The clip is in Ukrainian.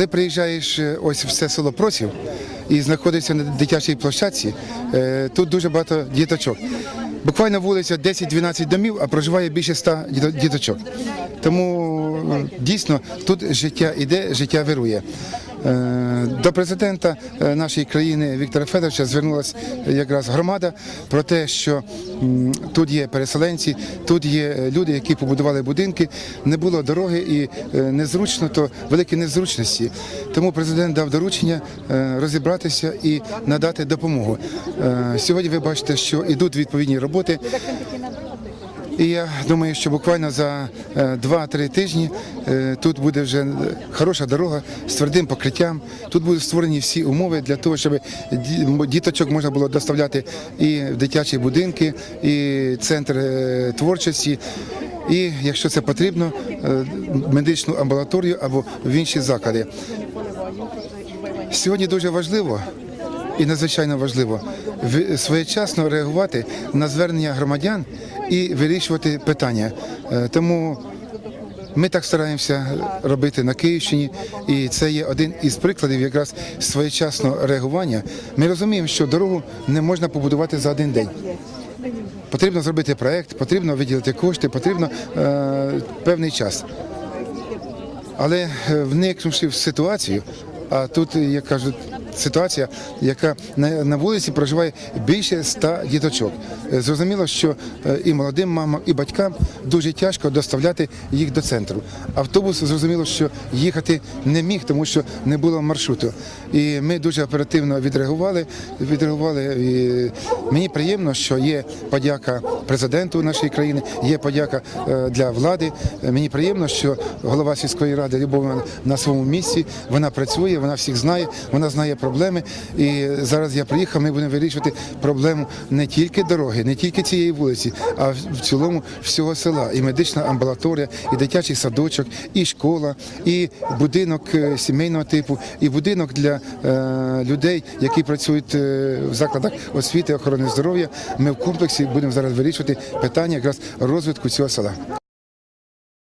Коли приїжджаєш е, ось в це село Просів і знаходишся на дитячій площадці, е, тут дуже багато діточок. Буквально вулиця 10-12 домів, а проживає більше 100 діто- діточок. Тому е, дійсно тут життя іде, життя вирує. Е, До президента е, нашої країни Віктора Федоровича звернулася якраз громада про те, що тут є переселенці, тут є е, люди, які побудували будинки, не було дороги і е, незручно, то великі незручності. Тому президент дав доручення е, розібратися і надати допомогу. Е, Сьогодні ви бачите, що йдуть відповідні роботи. І я думаю, що буквально за е, 2-3 тижні е, тут буде вже хороша дорога з твердим покриттям. Тут будуть створені всі умови для того, щоб діточок можна було доставляти і в дитячі будинки, і центр е, творчості. І якщо це потрібно, е, медичну амбулаторію або в інші заклади. Сьогодні дуже важливо і надзвичайно важливо своєчасно реагувати на звернення громадян і вирішувати питання. Е, Тому ми так стараємося робити на Київщині, і це є один із прикладів якраз своєчасного реагування. Ми розуміємо, що дорогу не можна побудувати за один день. Потрібно зробити проект, потрібно виділити кошти, потрібно е, певний час. Але е, вникнувши в ситуацію, а тут, як кажуть, ситуація, яка на, вулиці проживає більше ста діточок. Е, Зрозуміло, що е, і молодим мамам, і батькам дуже тяжко доставляти їх до центру. Автобус зрозуміло, що їхати не міг, тому що не було маршруту. І ми дуже оперативно відреагували. Відреагували. І мені приємно, що є подяка президенту нашої країни, є подяка е, для влади. Мені приємно, що голова сільської ради Любов на своєму місці. Вона працює, вона всіх знає, вона знає проблеми. І зараз я приїхав. Ми будемо вирішувати проблему не тільки дороги, не тільки цієї вулиці, а в цілому всього села. І медична амбулаторія, і дитячий садочок, і школа, і будинок е, сімейного типу, і будинок для е, людей, які працюють е, в закладах освіти, охорони здоров'я. Ми в комплексі будемо зараз вирішувати питання якраз розвитку цього села.